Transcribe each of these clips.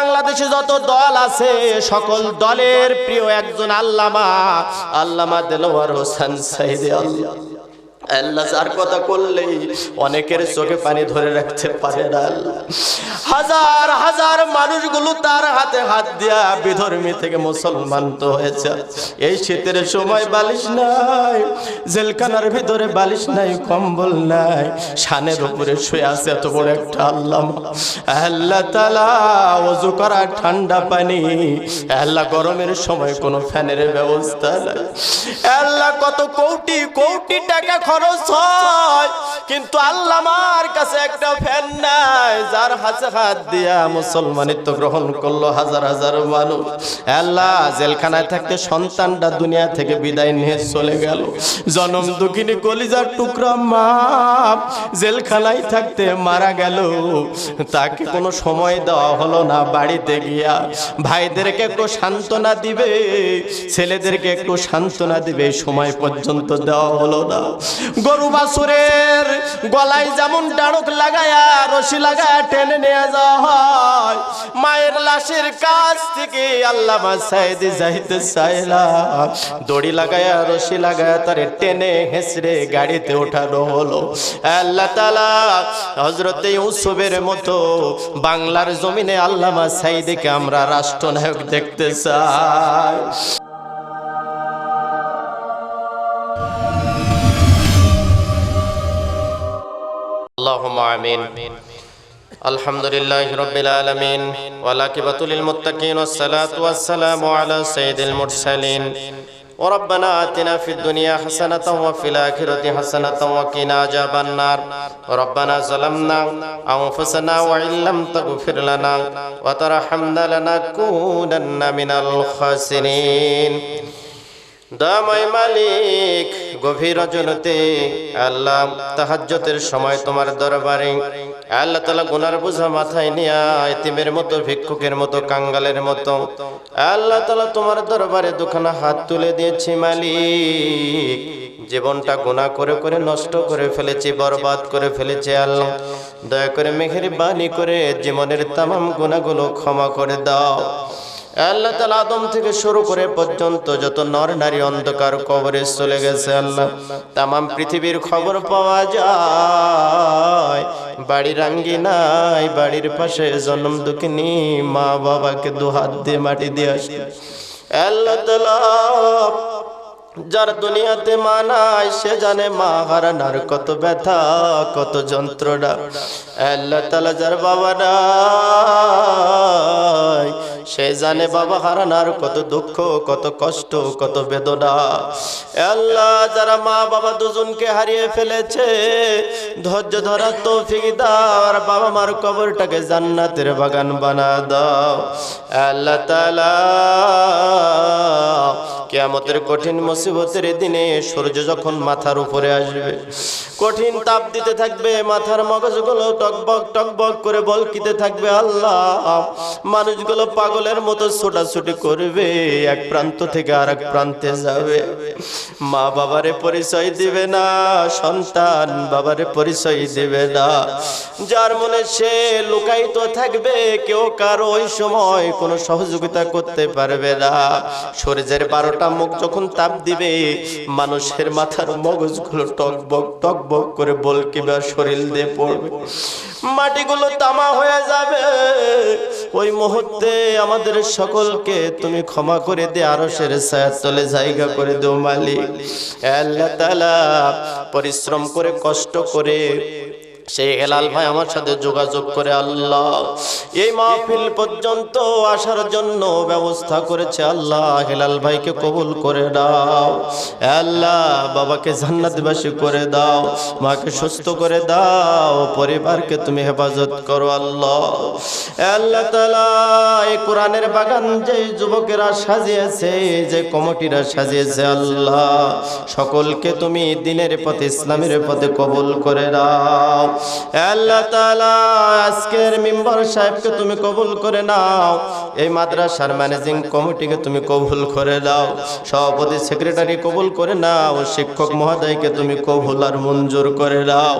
বাংলাদেশে যত দল আছে সকল দলের প্রিয় একজন আল্লামা আল্লামা দেলোয়ার হোসেন সাইদে আল্লাহ। আল্লাহ যার কথা করলেই অনেকের চোখে পানি ধরে রাখতে পারে না হাজার হাজার মানুষগুলো তার হাতে হাত দিয়া বিধর্মী থেকে মুসলমান তো হয়েছে। এই শীতের সময় বালিশ নাই, জেলখানার ভিতরে বালিশ নাই, কম্বল নাই, শানের উপরে শুয়ে আছে এত বড় একটা আল্লাহ। আল্লাহ তালা অজু করা ঠান্ডা পানি, আল্লাহ গরমের সময় কোনো ফ্যানের ব্যবস্থা নাই। আল্লাহ কত কোটি কোটি টাকা হয় কিন্তু আল্লামার কাছে একটা ফ্যান নাই, যার হাতে হাত দিয়া মুসলমানিত্ব গ্রহণ করল হাজার হাজার মানুষ। আল্লাহ, জেলখানায় থাকতে সন্তানটা দুনিয়া থেকে বিদায় নিয়ে চলে গেল। জনম দুঃখিনী কলিজার টুকরা মা জেলখানায় থাকতে মারা গেল। তাকে কোনো সময় দেওয়া হলো না বাড়িতে গিয়া। ভাইদেরকে একটু সান্ত্বনা দিবে, ছেলেদেরকে একটু সান্ত্বনা দিবে, সময় পর্যন্ত দেওয়া হলো না। গরু বাছুরের গলায় যেমন ডাড়ক লাগায়া, রশি লাগায়া টেনে নিয়ে যাওয়া হয় মায়ের লাশের কাছ থেকে আল্লাহ সাইদি যাইতে চাইলা দড়ি লাগায়া, রশি লাগায়া তারে টেনে হেসড়ে গাড়িতে ওঠানো হলো। আল্লাহ তালা হজরত ইউসুফের মতো বাংলার জমিনে আল্লামা সাইদিকে আমরা রাষ্ট্রনায়ক দেখতে চাই। اللهم آمين الحمد لله رب العالمين والعاقبة للمتقين والصلاة والسلام على سيد المرسلين وربنا آتنا في الدنيا حسنة وفي الآخرة حسنة وقنا عذاب النار ربنا ظلمنا أنفسنا وإن لم تغفر لنا وترحمنا لنكونن من الخاسرين دامي مالك গভীর রজনতে, আল্লাহ তাহাজ্জতের সময় তোমার দরবারে, আল্লাহ তালা গুনার বোঝা মাথায় নিয়া এতিমের মতো, ভিক্ষুকের মতো, কাঙ্গালের মতো, আল্লাহ তালা তোমার দরবারে দুখানা হাত তুলে দিয়েছি মালিক। জীবনটা গুনাহ করে করে নষ্ট করে ফেলেছি, বরবাদ করে ফেলেছি আল্লাহ। দয়া করে মেঘের বাণী করে জীবনের তামাম গুণাগুলো ক্ষমা করে দাও। আল্লাহ তালা আদম থেকে শুরু করে পর্যন্ত যত নর নারী অন্ধকার কবরে চলে গেছে আল্লাহ, তামাম পৃথিবীর খবর পাওয়া যায়। বাড়ির নাই বাড়ির পাশে জন্ম দুঃখিনী মা বাবাকে দু হাত দিয়ে মাটি দিয়ে আসে। আল্লাহ তালা যার দুনিয়াতে মানায় সে জানে মা হারানার কত ব্যথা, কত যন্ত্রণা। আল্লাহ তালা যার বাবা নাই সে জানে বাবা হারানার কত দুঃখ, কত কষ্ট, কত বেদনা। আল্লাহ, যারা মা বাবা দুজনকে হারিয়ে ফেলেছে, ধৈর্য ধরার তো ফিদার বাবা মার কবরটাকে জান্নাতের বাগান বানা দাও। আল্লাহ তালা কেয়ামতের কঠিন মুসিবতের দিনে সূর্য যখন মাথার উপরে আসবে, কঠিন তাপ দিতে থাকবে, মাথার মগজগুলো টকবক টকবক করে বলকিতে থাকবে, আল্লাহ, মানুষগুলো পাগলের মতো ছোটাছুটি করবে, এক প্রান্ত থেকে আর এক প্রান্তে যাবে। মা বাবারে পরিচয় দিবে না, সন্তান বাবারে পরিচয় দিবে না। যার মনে সে লুকায়িত থাকবে, কেউ কারও ওই সময় কোনো সহযোগিতা করতে পারবে না। সূর্যের বারোটা মুখ যখন তাপ দিবে, মানুষের মাথার মগজগুলো টকবক টকবক করে বলকিবে আর শরীর দিয়ে পড়বে। মাটিগুলো তামা হয়ে যাবে। ওই মুহূর্তে আমাদের সকলকে তুমি ক্ষমা করে দে আরও সেরে ছায়ার তলে জায়গা করে দেও মালিক। আল্লাহ তাআলা, পরিশ্রম করে, কষ্ট করে সেই হেলাল ভাই আমার সাথে যোগাযোগ করে, আল্লাহ, এই মাহফিল পর্যন্ত আসার জন্য ব্যবস্থা করেছে, আল্লাহ, হেলাল ভাইকে কবুল করে দাও, আল্লাহ, বাবাকে জান্নাতবাসী করে দাও, মাকে সুস্থ করে দাও, পরিবারকে তুমি হেফাজত করো, আল্লাহ আল্লাহ তাআলা এই কোরআনের বাগান যে যুবকেরা সাজিয়েছে, যে কমিটিরা সাজিয়েছে, আল্লাহ, সকলকে তুমি দিনের পথে, ইসলামের পথে কবুল করে দাও আল্লাহ তাআলা আজকের মেম্বার সাহেবকে তুমি কবুল করে নাও। এই মাদ্রাসার ম্যানেজিং কমিটিকে তুমি কবুল করে দাও সভাপতি, সেক্রেটারি কবুল করে নাও। শিক্ষক মহোদয়কে তুমি কবুল আর মঞ্জুর করে দাও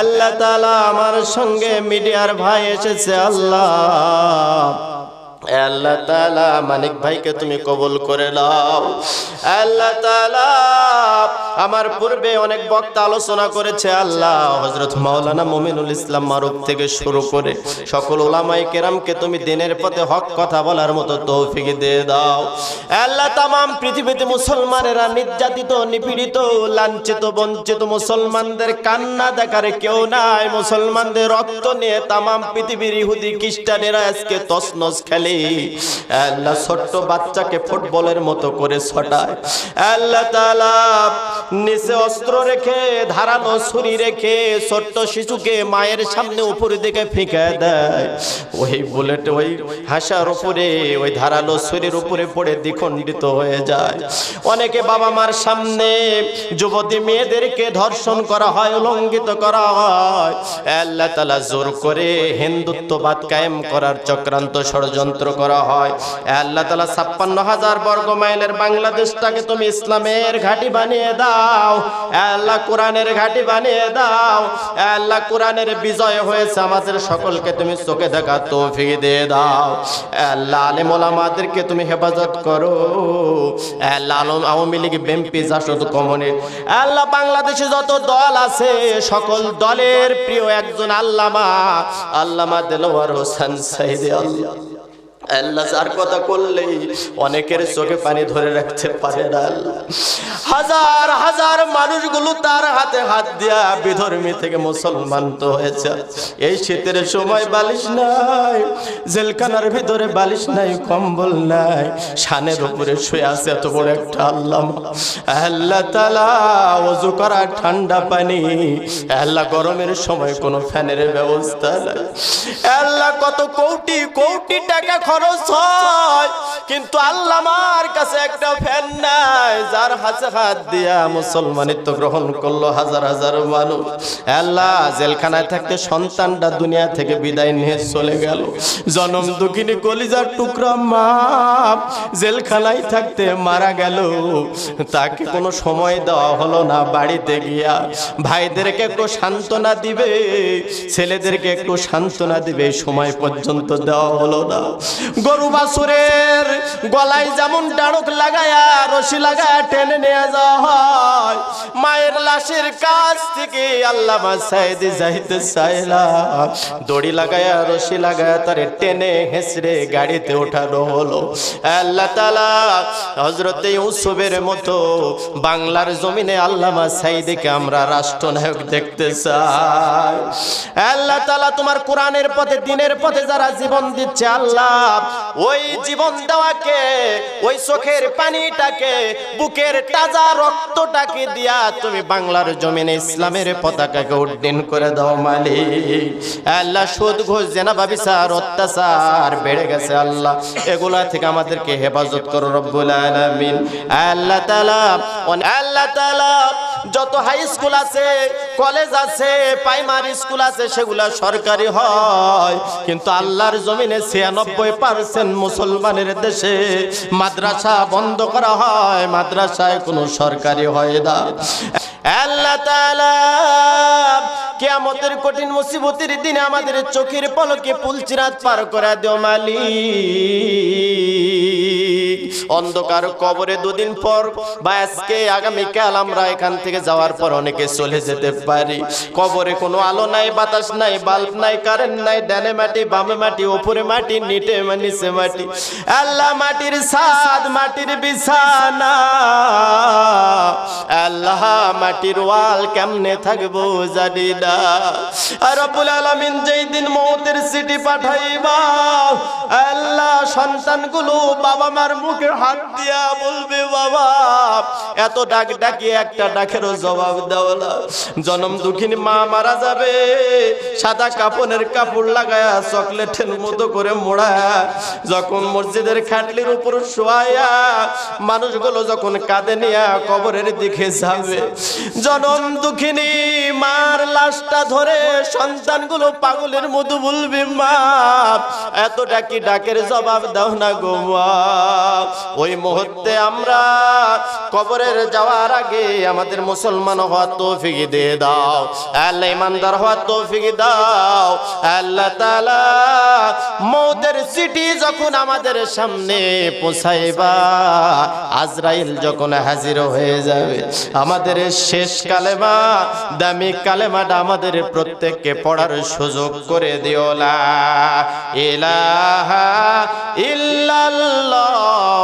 আল্লাহ তাআলা আমার সঙ্গে মিডিয়ার ভাই এসেছে, আল্লাহ। আল্লাহ তাআলা মানিক ভাইকে তুমি কবুল করে নাও। আল্লাহ তাআলা আমার পূর্বে অনেক বক্তা আলোচনা করেছে, আল্লাহ, হযরত মাওলানা মুমিনুল ইসলাম মারুফ থেকে শুরু করে সকল ওলামাই কেরামকে তুমি দিনের পথে হক কথা বলার মতো তৌফিক দিয়ে দাও। আল্লাহ, তামাম পৃথিবীতে মুসলমানেরা নির্যাতিত, নিপীড়িত, লাঞ্ছিত, বঞ্চিত মুসলমানদের কান্না দেখার কেউ নাই। মুসলমানদের রক্ত নিয়ে তামাম পৃথিবীর ইহুদি খ্রিস্টানেরা আজকে তসনস খেলে। আল্লাহ, ছোট্ট বাচ্চাকে ফুটবলের মতো করে ছটায়। আল্লাহ তাআলা নিচে অস্ত্র রেখে, ধারালো ছুরি রেখে ছোট্ট শিশুকে মায়ের সামনে উপরে দিকে ফিকে দেয়। ওই বুলেট ওই হাসার উপরে, ওই ধারালো ছুরির উপরে পড়ে দ্বিখণ্ডিত হয়ে যায়। অনেকে বাবা মার সামনে যুবতী মেয়েদেরকে ধর্ষণ করা হয় উলঙ্ঘিত করা হয়। আল্লাহ তালা জোর করে হিন্দুত্ববাদ কায়েম করার চক্রান্ত ষড়যন্ত্র করা হয়। আল্লাহ তালা ছাপ্পান্ন হাজার বর্গ মাইলের বাংলাদেশটাকে তুমি ইসলামের ঘাঁটি বানিয়ে দাও। আল্লাহ কোরআনের ঘাঁটি বানিয়ে দাও, আল্লাহ কোরআনের বিজয় হয়েছে আমাদের সকলকে তুমি চোখে দেখা তৌফিক দিয়ে দাও। আল্লাহ আলেম ওলামাদেরকে তুমি হেফাজত করো। আল্লাহ আলম আওয়ামী লীগ, বিএনপি, জাসদ, কমনে। আল্লাহ বাংলাদেশে যত দল আছে, সকল দলের প্রিয় একজন আল্লামা আল্লামা দেলোয়ার হোসেন সাইদে আল্লাহ। কথা অনেকের চোখে পানি ধরে মানুষগুলো তার হাতে হাত থেকে মুসলমান তো হয়েছে। এই শীতের সময় বালিশ নাই, জেলখানার ভিতরে বালিশ নাই, কম্বল নাই, শানের উপরে শুয়ে আছে এত বড় একটা আল্লাহ আল্লাহ তালা অজু করা ঠান্ডা পানি, আল্লাহ গরমের সময় কোনো ফ্যানের ব্যবস্থা নাই। আল্লাহ কত কোটি কোটি টাকা খরচ হয়। কিন্তু আল্লাহ আমার কাছে একটা ফ্যান নাই, যার হাতে হাত দিয়া মুসলমানিত্ব গ্রহণ করল হাজার হাজার মানুষ। আল্লাহ, জেলখানায় থাকতে সন্তানটা দুনিয়া থেকে বিদায় নিয়ে চলে গেল। জনম দুঃখিনী কলিজার টুকরা মা জেলখানায় থাকতে মারা গেল। তাকে কোনো সময় দেওয়া হলো না বাড়িতে গিয়া। ভাইদেরকে একটু সান্ত্বনা দিবে, ছেলেদেরকে একটু সান্ত্বনা দিবে, সময় পর্যন্ত দেওয়া হলো না। গরু বাছুরের গলায় যেমন ডাড়ক লাগায়া, রশি লাগায়া টেনে নিয়ে যাওয়া হয় মায়ের লাশের কাছ থেকে আল্লাহ সাইদি যাইতে চাইলাম দড়ি লাগায়া, রশি লাগায়া তারে টেনে হেসড়ে গাড়িতে ওঠানো হলো। আল্লাহ তালা হজরতে ইউসুফের মতো বাংলার জমিনে আল্লামা সাইদিকে আমরা রাষ্ট্রনায়ক দেখতে চাই। আল্লাহ তালা তোমার কোরআনের পথে, দিনের পথে যারা জীবন দিচ্ছে, আল্লাহ ওই জীবন দেওয়াকে, ওই চোখের পানিটাকে, বুকের তাজা রক্তটাকে দিয়া তুমি বাংলার জমিনে ইসলামের পতাকাকে উড্ডীন করে দাও মালিক। আল্লাহ সুদ, ঘোষ, জেনা বাবিসার অত্যাচার বেড়ে গেছে আল্লাহ। এগুলা থেকে আমাদেরকে হেফাজত করো রব্বুল আলামিন। আল্লাহ তাআলা আল্লাহ তাআলা যত হাই স্কুল আছে কলেজ আছে প্রাইমারি স্কুল আছে, সেগুলা সরকারি হয়। কিন্তু আল্লাহর জমিনে ছিয়ানব্বই পার্সেন্ট মুসলমানের দেশে মাদ্রাসা বন্ধ করা হয়, মাদ্রাসায় কোনো সরকারি হয় না। আল্লাহ তাআলা কিয়ামতের কঠিন মুসিবতের দিনে আমাদের চোখের পলকে পুলচিরাত পার করে দেও মালিক। অন্ধকার কবরে দুদিন পর বা আজকে আগামীকাল আমরা এখান থেকে যাওয়ার পর অনেকে চলে যেতে পারি। কবরে কোনো আলো নাই, বাতাস নাই, বাল্ব নাই কারেন্ট নাই, ডানে মাটি, বামে মাটি উপরে মাটি, নিটে নিচে মাটি। আল্লাহ মাটির সাদ মাটির বিছানা। আল্লাহ মাটির ওয়াল কেমনে থাকব জানি না। রব্বুল আলামিন যেই দিন মৌতের সিটি পাঠাইবা, আল্লাহ সন্তানগুলো বাবা মার মুখে হাত দিয়া বলবে, বাবা, এত ডাক ডাকি একটা ডাকেরও জবাব দাও না। জনম দুঃখিনী মা মারা যাবে, সাদা কাপড়ের কাপড় লাগায়া চকলেটের মতো করে মোড়া যখন মসজিদের খাটলির উপর শোয়ায়া, মানুষগুলো যখন কাঁদে নিয়া কবরের দিকে যাবে। জনম দুঃখিনী মার লাশটা ধরে সন্তানগুলো পাগলের মতো বলবে, মা, এত ডাকি ডাকের জবাব দাও না গো মা। ওই মুহূর্তে আমরা কবরের যাওয়ার আগে আমাদের মুসলমান হওয়ার তৌফিক দিয়ে দাও। আল্লাহ ইমানদার হওয়ার তৌফিক দাও। আল্লাহ তাআলা মৌতের সিটি যখন আমাদের সামনে পৌঁছাইবা, আজরাইল যখন হাজির হয়ে যাবে, আমাদের শেষ কালেমা, দামি কালেমাটা আমাদের প্রত্যেককে পড়ার সুযোগ করে দিও লা ইলাহা ইল্লাল্লাহু।